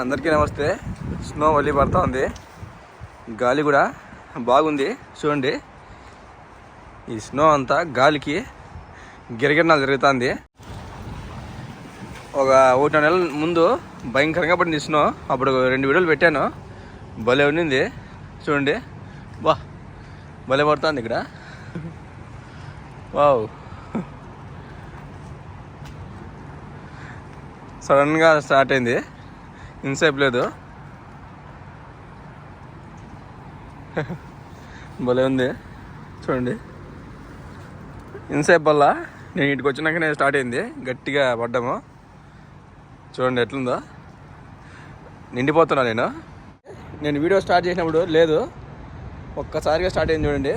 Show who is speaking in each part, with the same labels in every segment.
Speaker 1: అందరికీ నమస్తే. స్నో మళ్ళీ పడతా ఉంది. గాలి కూడా బాగుంది. చూడండి. ఈ స్నో అంతా గాలికి గిరగిరణాలు జరుగుతుంది. ఒక ఒకటి నెలల ముందు భయంకరంగా పడింది స్నో. అప్పుడు రెండు వీడియోలు పెట్టాను. భలే ఉండింది చూడండి. వా భలే పడుతుంది ఇక్కడ. వావ్. సడన్గా స్టార్ట్ అయింది. ఇన్సేపు లేదు. భలే ఉంది. చూడండి. ఇన్సేపు వల్ల నేను ఇంటికి వచ్చినాకనే స్టార్ట్ అయింది. గట్టిగా పడ్డాము. చూడండి ఎట్లుందో. నిండిపోతున్నా నేను. నేను వీడియో స్టార్ట్ చేసినప్పుడు లేదు. ఒక్కసారిగా స్టార్ట్ అయింది చూడండి.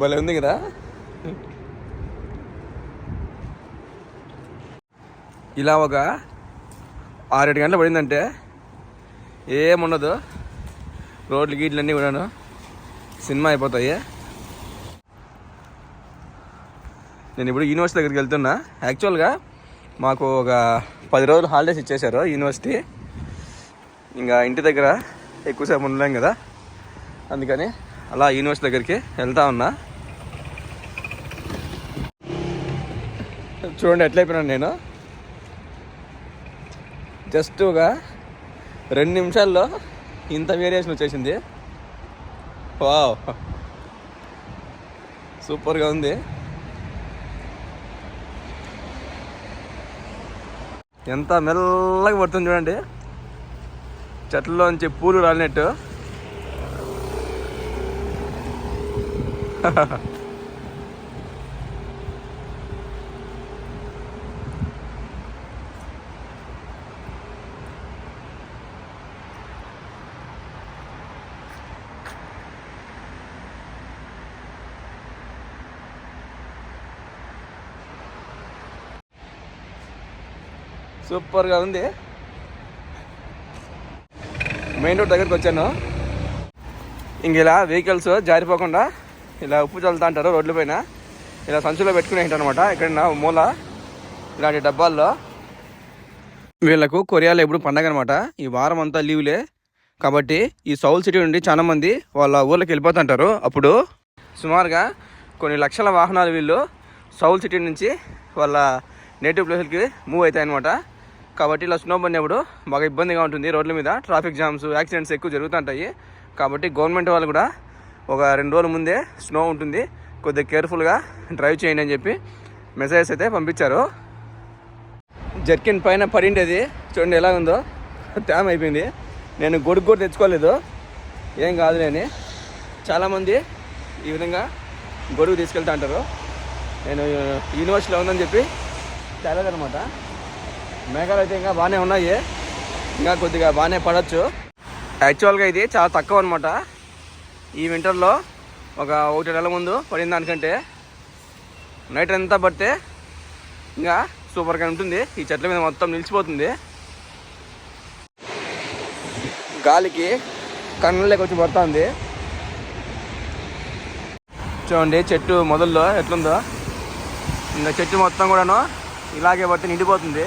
Speaker 1: భలే ఉంది కదా? ఇలా ఒక ఆరేడు గంటలు పడిందంటే ఏముండదు. రోడ్లు గీట్లు అన్నీ కూడాను సినిమా అయిపోతాయి. నేను ఇప్పుడు యూనివర్సిటీ దగ్గరికి వెళ్తున్నా. యాక్చువల్గా మాకు ఒక పది రోజులు హాలిడేస్ ఇచ్చేశారు యూనివర్సిటీ. ఇంకా ఇంటి దగ్గర ఎక్కువసేపు ఉండలేం కదా. అందుకని అలా యూనివర్సిటీ దగ్గరికి వెళ్తా ఉన్నా. చూడండి ఎట్లయిపోయినాను నేను. జస్ట్ ఒక రెండు నిమిషాల్లో ఇంత వేరియేషన్ వచ్చేసింది. వావ్. సూపర్గా ఉంది. ఎంత మెల్లగా పడుతుంది చూడండి. చెట్లలోంచి పూలు రాలినట్టు. సూపర్గా ఉంది. మెయిన్ రోడ్ దగ్గరికి వచ్చాను. ఇంక ఇలా వెహికల్స్ జారిపోకుండా ఇలా ఉప్పు చల్లుతా అంటారు రోడ్ల పైన. ఇలా సంచులో పెట్టుకుని అనమాట ఇక్కడ మూల ఇలాంటి డబ్బాల్లో. వీళ్ళకు కొరియాలో ఎప్పుడు పండగ అనమాట ఈ వారం అంతా లీవ్లే కాబట్టి ఈ సౌల్ సిటీ నుండి చాలా మంది వాళ్ళ ఊర్లోకి వెళ్ళిపోతుంటారు అప్పుడు సుమారుగా కొన్ని లక్షల వాహనాలు వీళ్ళు సౌల్ సిటీ నుంచి వాళ్ళ నేటివ్ ప్లేస్లకి మూవ్ అవుతాయి అనమాట కాబట్టి ఇలా స్నో పడినప్పుడు బాగా ఇబ్బందిగా ఉంటుంది రోడ్ల మీద. ట్రాఫిక్ జామ్స్ యాక్సిడెంట్స్ ఎక్కువ జరుగుతుంటాయి. కాబట్టి గవర్నమెంట్ వాళ్ళు కూడా ఒక రెండు రోజుల ముందే స్నో ఉంటుంది. కొద్దిగా కేర్ఫుల్గా డ్రైవ్ చేయండి అని చెప్పి మెసేజెస్ అయితే పంపించారు. జర్కిన్ పైన పడిండేది. చూడండి ఎలా ఉందో. తేమ అయిపోయింది. నేను గొడుగు కూడా తెచ్చుకోలేదు. ఏం కాదు నేను చాలామంది ఈ విధంగా గొడుగు తీసుకెళ్తా అంటారు. నేను యూనివర్సిటీలో ఉందని చెప్పి తెలదనమాట మేఘాలు అయితే ఇంకా బాగానే ఉన్నాయి. ఇంకా కొద్దిగా బాగానే పడవచ్చు యాక్చువల్గా ఇది చాలా తక్కువ అనమాట ఈ వింటర్లో ఒక ఒకటి నెల ముందు పడిన దానికంటే. నైట్ అంతా పడితే ఇంకా సూపర్గా ఉంటుంది. ఈ చెట్ల మీద మొత్తం నిలిచిపోతుంది. గాలికి కన్నులకి వచ్చి పడుతుంది. చూడండి చెట్టు మొదల్లో ఎట్లుందో. ఇంకా చెట్టు మొత్తం కూడాను ఇలాగే పడితే నిండిపోతుంది.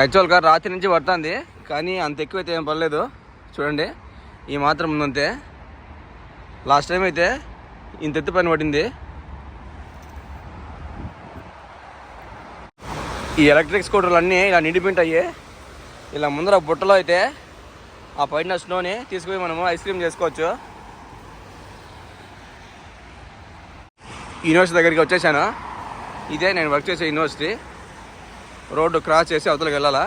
Speaker 1: యాక్చువల్గా రాత్రి నుంచి పడుతుంది కానీ అంత ఎక్కువ అయితే ఏం పర్లేదు చూడండి ఈ మాత్రం ఉందంతే. లాస్ట్ టైం అయితే ఇంత ఎత్తు పైన పడింది. ఈ ఎలక్ట్రిక్ స్కూటర్లు అన్నీ ఇలా నిండిపోయింటాయి. ఇలా ముందర బుట్టలో అయితే ఆ పైన స్నోని తీసుకుపోయి మనము ఐస్ క్రీమ్ చేసుకోవచ్చు. యూనివర్సిటీ దగ్గరికి వచ్చేసాను. ఇదే నేను వర్క్ చేసే యూనివర్సిటీ రోడ్డు క్రాస్ చేసి అవతలకి వెళ్ళాలా?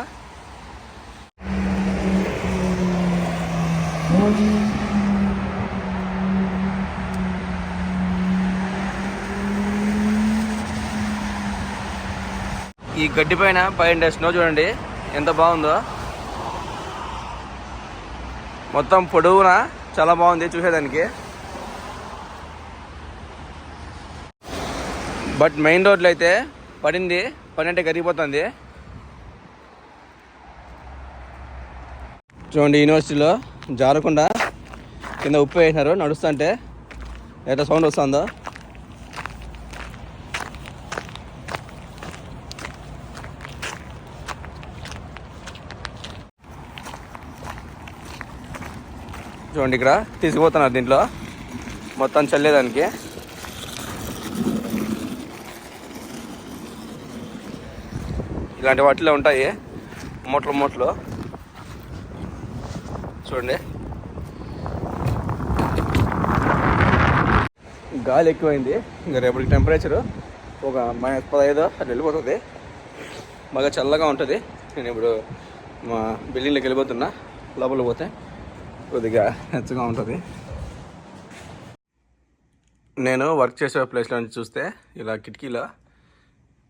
Speaker 1: ఈ గడ్డి పైన పైన స్నో చూడండి ఎంత బాగుందో. మొత్తం పొడవునా? చాలా బాగుంది చూసేదానికి. బట్ మెయిన్ రోడ్లో అయితే పడింది పని అంటే కరిగిపోతుంది. చూడండి యూనివర్సిటీలో జారకుండా కింద ఉప్పు వేసినారు నడుస్తుంటే ఎట్లా సౌండ్ వస్తుందో. చూడండి ఇక్కడ తీసుకుపోతున్నారు దీంట్లో. మొత్తం చల్లేదానికి. ఇలాంటి వాటిలో ఉంటాయి. మూటలు మూటలు. చూడండి. గాలి ఎక్కువైంది. ఇంకా రేపటికి టెంపరేచరు ఒక మైనస్ పదహైదు అట్లా వెళ్ళిపోతుంది. బాగా చల్లగా ఉంటుంది. నేను ఇప్పుడు మా బిల్డింగ్లోకి వెళ్ళిపోతున్నా. లోపల పోతే కొద్దిగా హెచ్చగా ఉంటుంది. నేను వర్క్ చేసే ప్లేస్లో నుంచి చూస్తే ఇలా కిటికీలో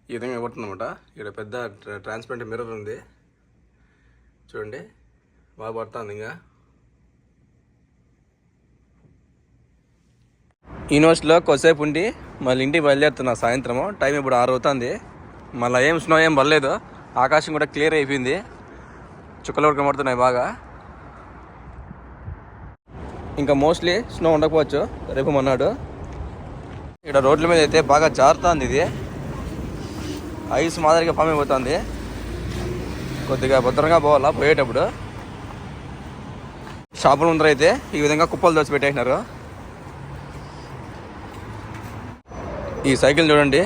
Speaker 1: ఈ విధంగా ఇవ్వతుంది అనమాట ఇక్కడ పెద్ద ట్రాన్స్పరెంట్ మిర్రర్ ఉంది. చూడండి బాగా పడుతుంది ఇంకా. యూనివర్సిటీలో కొద్దిసేపు ఉండి మళ్ళీ ఇంటికి బయలుదేరుతున్నా సాయంత్రము. టైం ఇప్పుడు ఆరు అవుతుంది. మళ్ళీ ఏం స్నో ఏం పడలేదు. ఆకాశం కూడా క్లియర్ అయిపోయింది. చుక్కలు కూడా కనబడుతున్నాయి బాగా. ఇంకా మోస్ట్లీ స్నో ఉండకపోవచ్చు. రేపు మొన్నాడు ఇక్కడ రోడ్ల మీద అయితే బాగా జారుతుంది ఇది. ఐస్ మాదిరిగా ఫామ్ అయిపోతుంది. కొద్దిగా భద్రంగా పోవాలా పోయేటప్పుడు. షాపుల ముందర అయితే ఈ విధంగా కుప్పలు దోచి పెట్టేసినారు. ఈ సైకిల్ చూడండి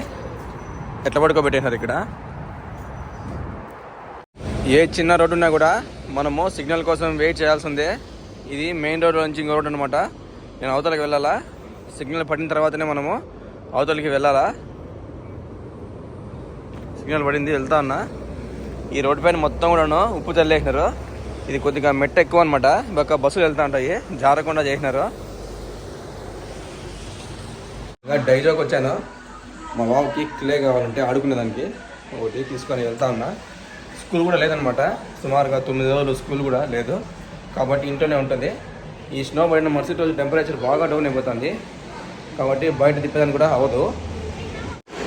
Speaker 1: ఎట్లా పడుకోబెట్టేసినారు ఇక్కడ. ఏ చిన్న రోడ్డు ఉన్నా కూడా మనము సిగ్నల్ కోసం వెయిట్ చేయాల్సిందే. ఇది మెయిన్ రోడ్ నుంచి ఇంకో రోడ్ అనమాట నేను అవతలకి వెళ్ళాలా? సిగ్నల్ పడిన తర్వాతనే మనము అవతలకి వెళ్ళాలా? సిగ్నల్ పడింది వెళ్తా ఉన్నా ఈ రోడ్డు పైన మొత్తం కూడాను ఉప్పు చల్లేసినారు. ఇది కొద్దిగా మెట్ట ఎక్కువ అనమాట ఒక బస్సులు వెళ్తా ఉంటాయి జారకుండా చేసినారు. డైజోకి వచ్చాను. మా బాబుకి క్లే కావాలంటే ఆడుకునేదానికి ఒకటి తీసుకొని వెళ్తా ఉన్నా. స్కూల్ కూడా లేదనమాట సుమారుగా తొమ్మిది రోజులు స్కూల్ కూడా లేదు. కాబట్టి ఇంట్లోనే ఉంటుంది. ఈ స్నో పడిన మరుసటి రోజు టెంపరేచర్ బాగా డౌన్ అయిపోతుంది. కాబట్టి బయట తిప్పేదానికి కూడా అవ్వదు.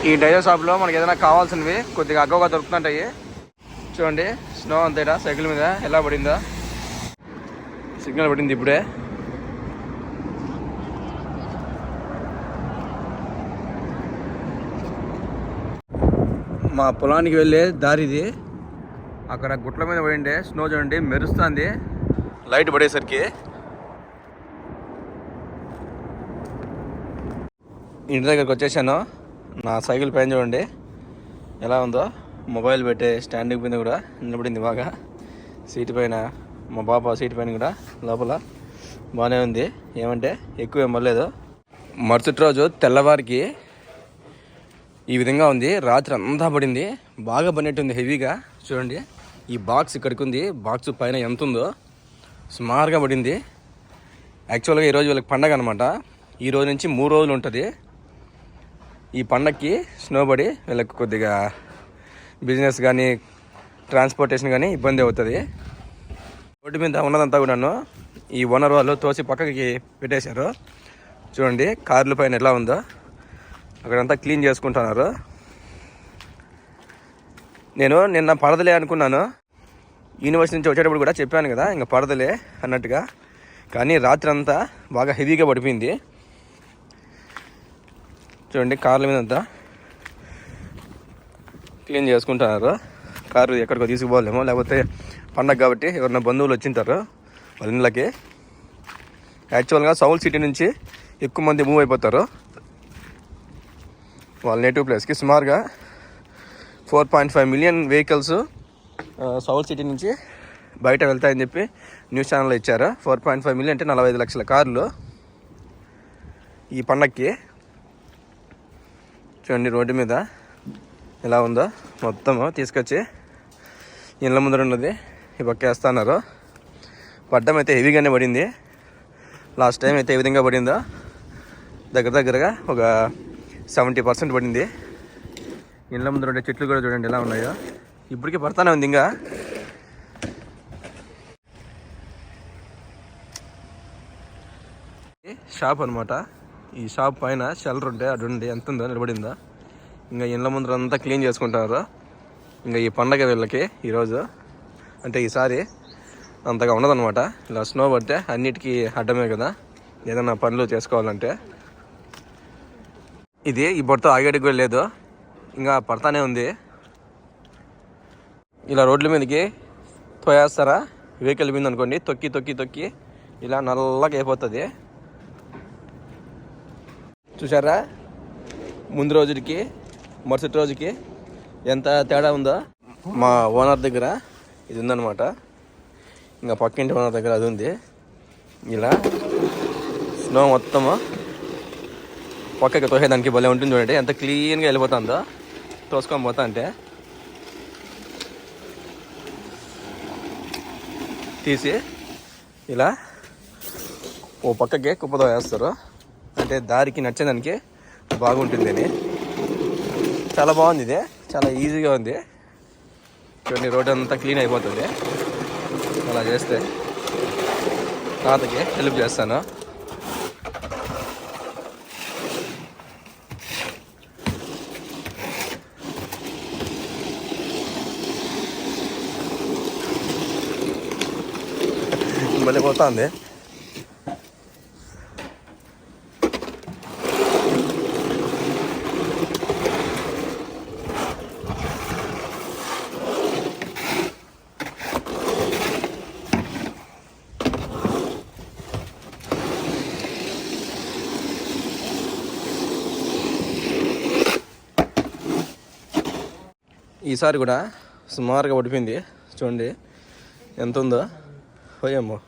Speaker 1: ఈ డైజర్ షాప్లో మనకి ఏదైనా కావాల్సినవి కొద్దిగా అగ్గవగా దొరుకుతుంటాయి. చూడండి స్నో అంతేనా సైకిల్ మీద ఎలా పడిందో. సిగ్నల్ పడింది ఇప్పుడే. మా పొలానికి వెళ్ళే దారిది అక్కడ గుట్ల మీద పడిండే స్నో చూడండి మెరుస్తుంది. లైట్ పడేసరికి. ఇంటి దగ్గరకు వచ్చేసాను. నా సైకిల్ పైన చూడండి. ఎలా ఉందో? మొబైల్ పెట్టే స్టాండింగ్ పైన కూడా నిలబడింది బాగా. సీట్ పైన మా బాబా సీట్ పైన కూడా లోపల బాగానే ఉంది. ఏమంటే ఎక్కువ ఏం పర్లేదు మరుసటి రోజు తెల్లవారికి ఈ విధంగా ఉంది. రాత్రి అంతా పడింది. బాగా పడినట్టుంది హెవీగా. చూడండి ఈ బాక్స్ ఇక్కడికి ఉంది. బాక్స్ పైన ఎంత ఉందో సుమారుగా పడింది. యాక్చువల్గా ఈరోజు వీళ్ళకి పండగ అనమాట ఈ రోజు నుంచి మూడు రోజులు ఉంటుంది. ఈ పండక్కి స్నో పడి వీళ్ళకి కొద్దిగా బిజినెస్ కానీ ట్రాన్స్పోర్టేషన్ కానీ ఇబ్బంది అవుతుంది. రోడ్డు మీద ఉన్నదంతా కూడాను ఈ ఓనర్ వాళ్ళు తోసి పక్కకి పెట్టేశారు. చూడండి కార్ల పైన ఎలా ఉందో. అక్కడంతా క్లీన్ చేసుకుంటున్నారు. నేను నిన్న పడదలే అనుకున్నాను. యూనివర్సిటీ నుంచి వచ్చేటప్పుడు కూడా చెప్పాను కదా ఇంకా పడదలే అన్నట్టుగా. కానీ రాత్రి అంతా బాగా హెవీగా పడిపోయింది. చూడండి కార్ల మీద అంతా క్లీన్ చేసుకుంటున్నారు. కారు ఎక్కడికో తీసుకుపోలేమో లేకపోతే పండగ కాబట్టి ఎవరైనా బంధువులు వచ్చింటారు వాళ్ళ ఇళ్ళకి. యాక్చువల్గా సౌల్ సిటీ నుంచి ఎక్కువ మంది మూవ్ అయిపోతారు. వాళ్ళ నేటివ్ ప్లేస్కి సుమారుగా four point five million vehicles Seoul city నుంచి బయట వెళ్తాయని చెప్పి న్యూస్ ఛానల్లో ఇచ్చారు. ఫోర్ పాయింట్ ఫైవ్ మిలియన్ అంటే నలభై ఐదు లక్షల కార్లు ఈ పండక్కి. చూడండి రోడ్డు మీద ఎలా ఉందో మొత్తము తీసుకొచ్చి ఇళ్ళ ముందర ఉన్నది. ఈ పక్క వేస్తున్నారు పడ్డం అయితే హెవీగానే పడింది. లాస్ట్ టైం అయితే ఏ విధంగా పడిందో దగ్గర దగ్గరగా ఒక సెవెంటీ పర్సెంట్ పడింది. ఇళ్ళ ముందర ఉండే చెట్లు కూడా చూడండి ఎలా ఉన్నాయో. ఇప్పటికీ పడతానే ఉంది ఇంకా. షాప్ అనమాట ఈ షాప్ పైన షెల్టర్ ఉంటే అటుండి ఎంత ఉందో నిలబడిందా? ఇంకా ఇండ్ల ముందర అంతా క్లీన్ చేసుకుంటారు? ఇంకా ఈ పండగ వీళ్ళకి ఈరోజు. అంటే ఈసారి అంతగా ఉండదన్నమాట. ఇలా స్నో పడితే అన్నిటికీ అడ్డమే కదా. ఏదైనా పనులు చేసుకోవాలంటే. ఇది ఈ బొడతో ఆగేటికి కూడా లేదు. ఇంకా పడతానే ఉంది. ఇలా రోడ్ల మీదకి తోయేస్తారా? వెహికల్ మీద అనుకోండి తొక్కి తొక్కి తొక్కి. ఇలా నల్లగా అయిపోతుంది. చూసారా ముందు రోజుకి మరుసటి రోజుకి ఎంత తేడా ఉందో? మా ఓనర్ దగ్గర ఇది ఉందన్నమాట. ఇంకా పక్కింటి ఓనర్ దగ్గర అది ఉంది. ఇలా స్నో మొత్తము పక్కకి తోసేదానికి భలే ఉంటుంది చూడండి. ఎంత క్లీన్గా వెళ్ళిపోతుందో. తోసుకొని పోతా అంటే. తీసి ఇలా ఓ పక్కకి కుప్పతో వేస్తారు అంటే దారికి నచ్చేదానికి బాగుంటుంది అని చాలా బాగుంది ఇది. చాలా ఈజీగా ఉంది. చూడండి రోడ్ అంతా క్లీన్ అయిపోతుంది. అలా చేస్తే తాతకి హెల్ప్ చేస్తాను. మళ్ళీ పోతుంది. ఈసారి కూడా సుమారుగా పడిపోయింది. చూడండి ఎంత ఉందో పోయమ్మో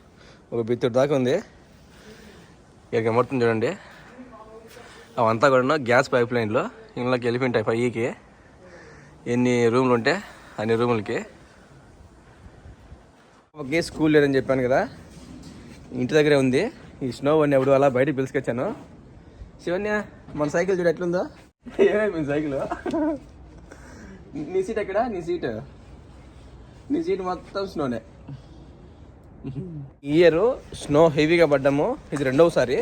Speaker 1: ఒక బిత్తుడు దాకా ఉంది. ఇక కనబడుతుంది చూడండి. అవంతా కూడా గ్యాస్ పైప్ లైన్లో ఇంట్లోకి వెళ్ళిపోయింటాయి పైకి. ఎన్ని రూములు ఉంటే అన్ని రూములకి. ఒకే స్కూల్ లేదని చెప్పాను కదా. ఇంటి దగ్గరే ఉంది. ఈ స్నో వన్ ఎప్పుడు అలా బయటకు పిలుచుకొచ్చాను. శివన్య మన సైకిల్ చూడు ఎట్లుందో. ఏమైంది సైకిల్? నీ సీట్ ఎక్కడ? నీ సీట్. నీ సీట్ మొత్తం స్నోనే. ఈ ఇయర్ స్నో హెవీగా పడ్డాము. ఇది రెండవసారి.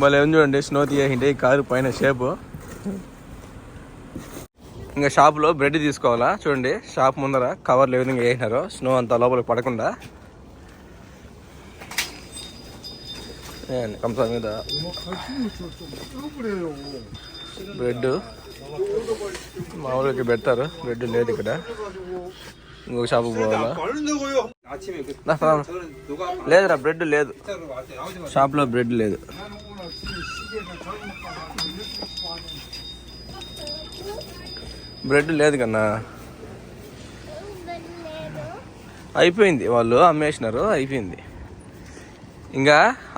Speaker 1: మళ్ళీ ఏం చూడండి స్నో తీయండి ఈ కారు పైన షేపు. ఇంకా షాప్లో బ్రెడ్ తీసుకోవాలా? చూడండి షాప్ ముందర కవర్లు ఏ విధంగా వేసినారో. స్నో అంతా లోపలికి పడకుండా. కంసా మీద. బ్రెడ్ మామూలుగా పెడతారు బ్రెడ్ లేదు ఇక్కడ. ఇంకొక షాపుకి పోవాలా? లేదురా బ్రెడ్ లేదు. షాప్లో బ్రెడ్ లేదు. బ్రెడ్ లేదు కన్నా. అయిపోయింది వాళ్ళు అమ్మేసినారు అయిపోయింది. ఇంకా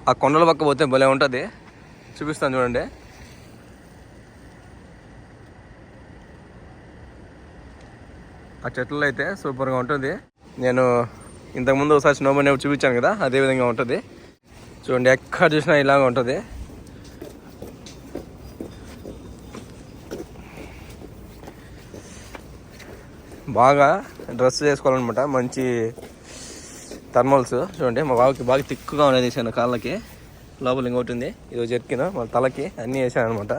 Speaker 1: ఆ కొండల పక్క పోతే భలే ఉంటుంది. చూపిస్తాను చూడండి. ఆ చెట్లు అయితే సూపర్గా ఉంటుంది. నేను ఇంతకుముందు ఒకసారి స్నో బండి చూపించాను కదా అదే విధంగా ఉంటుంది. చూడండి ఎక్కడ చూసినా ఇలాగ ఉంటుంది. బాగా డ్రెస్ చేసుకోవాలన్నమాట మంచి థర్మల్స్. చూడండి మా బాబుకి బాగా తిక్కుగా ఉన్నది వేసాను కాళ్ళకి. లోపల ఇంకోటి ఉంది ఇది జర్కిన్ మన తలకి అన్నీ వేసాను అనమాట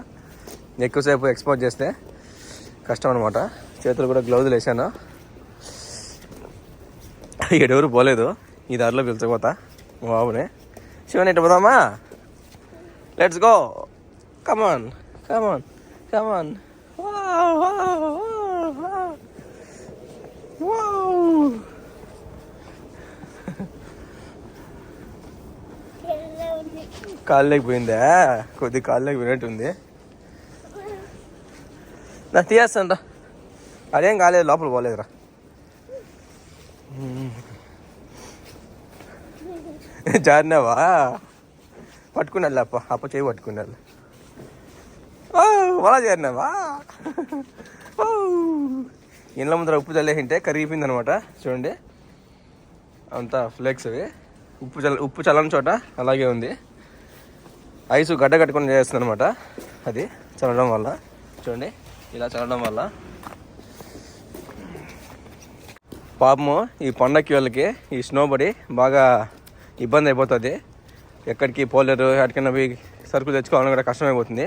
Speaker 1: ఎక్కువసేపు ఎక్స్పోజ్ చేస్తే కష్టం అనమాట చేతులు కూడా గ్లౌజులు వేసాను ఎడెవరు పోలేదు. ఈ దారిలో పిలిచిపోతా బాబునే శివన్ ఎట్టు పోదామా? Let's go come on come on come on కాళ్ళకి పోయిందా? కొద్ది కాళ్ళకి పోయినట్టుంది. నా తీయేస్తాను అదేం కాలేదు లోపల పోలేదురా. జారినావా? పట్టుకున్నాడు అప్ప అప్ప చేయి పట్టుకున్నాను అలా జారినావా? ఓ! ఇండ్ల ముందర ఉప్పు చల్లేసింటే కరిగిపోయింది అనమాట చూడండి. అంతా ఫ్లేక్స్ అవి. ఉప్పు చల్ల ఉప్పు చల్లని చోట అలాగే ఉంది. ఐసు గడ్డ కట్టుకొని చేస్తుంది అనమాట అది చల్లడం వల్ల. చూడండి ఇలా చల్లడం వల్ల. పాపము ఈ పండక్కి వాళ్ళకి ఈ స్నో పడి బాగా ఇబ్బంది అయిపోతుంది. ఎక్కడికి పోలేరు ఎక్కడికైనా పోయి సరుకులు తెచ్చుకోవాలని కూడా కష్టమైపోతుంది.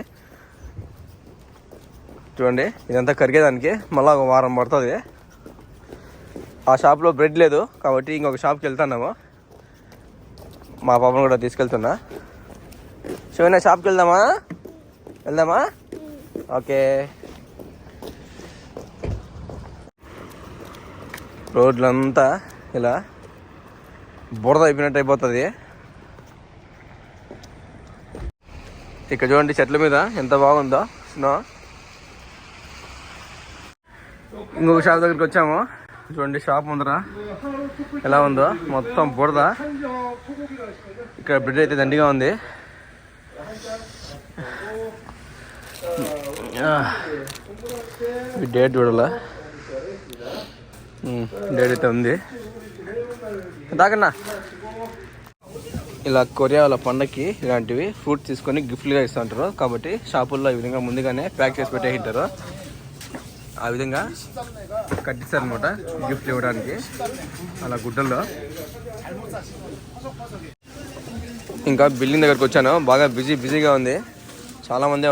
Speaker 1: చూడండి ఇదంతా కరిగేదానికి మళ్ళీ ఒక వారం పడుతుంది. ఆ షాప్లో బ్రెడ్ లేదు కాబట్టి ఇంకొక షాప్కి వెళ్తున్నాము. మా పాపను కూడా తీసుకెళ్తున్నా. శివన్న షాప్కి వెళ్దామా? వెళ్దామా? ఓకే. రోడ్లంతా ఇలా బురద అయిపోయినట్టు అయిపోతుంది. ఇక్కడ చూడండి చెట్ల మీద ఎంత బాగుందో. స్నో ఇంకొక షాప్ దగ్గరికి వచ్చాము. చూడండి షాప్ ముందర ఎలా ఉందో. మొత్తం బురద. ఇక్కడ బ్రిడ్జ్ అయితే దండిగా ఉంది. డేట్ చూడాలా. డేట్ అయితే ఉంది. దాకన్నా. ఇలా కొరియా వాళ్ళ పండగకి ఇలాంటివి ఫ్రూట్ తీసుకొని గిఫ్ట్లుగా ఇస్తూ ఉంటారు కాబట్టి షాపుల్లో ఈ విధంగా ముందుగానే ప్యాక్ చేసి పెట్టే ఉంటారు ఆ విధంగా కట్టిస్తారనమాట గిఫ్ట్ ఇవ్వడానికి. అలా గుడ్డల్లో. ఇంకా బిల్డింగ్ దగ్గరకు వచ్చాను. బాగా బిజీ బిజీగా ఉంది. చాలా మందే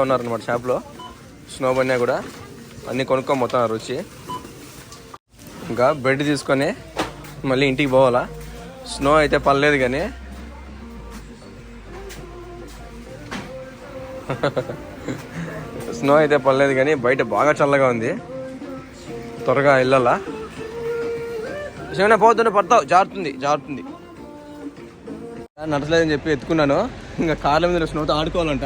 Speaker 1: షాప్లో. స్నో బండి కూడా. అన్నీ కొనుక్కొని మొత్తం వచ్చి. ఇంకా బెడ్ తీసుకొని మళ్ళీ ఇంటికి పోవాలా. స్నో అయితే పర్లేదు కానీ. స్నో అయితే పర్లేదు కానీ బయట బాగా చల్లగా ఉంది. త్వరగా వెళ్ళాలా. శివన పోతుంటే పడతావు. జారుతుంది జారుతుంది. నడచలేదని చెప్పి ఎత్తుకున్నాను. ఇంకా కార్ల మీద స్నోతో ఆడుకోవాలంట.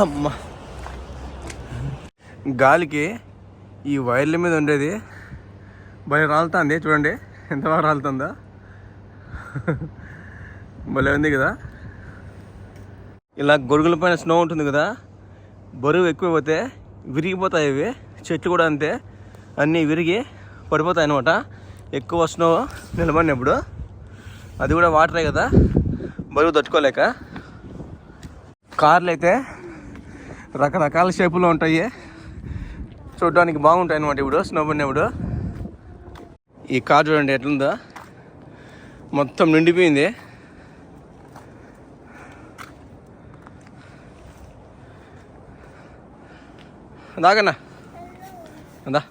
Speaker 1: అమ్మా. గాలికి ఈ వైర్ల మీద ఉండేది. భలే రాలుతుంది చూడండి. ఎంత బాగా రాలుతుందా. భలే ఉంది కదా. ఇలా గొడుగుల పైన స్నో ఉంటుంది కదా బరువు ఎక్కువ పోతే విరిగిపోతాయి ఇవి. చెట్లు కూడా అంతే. అన్నీ విరిగి పడిపోతాయి అనమాట ఎక్కువ స్నో నిలబడినప్పుడు. అది కూడా వాటరే కదా బరువు తట్టుకోలేక. కార్లు అయితే రకరకాల షేపులో ఉంటాయి. చూడడానికి బాగుంటాయి అనమాట ఇప్పుడు స్నో పడినప్పుడు ఈ కార్ చూడండి ఎట్లుందో. మొత్తం నిండిపోయింది. దాగన్నా. అందా.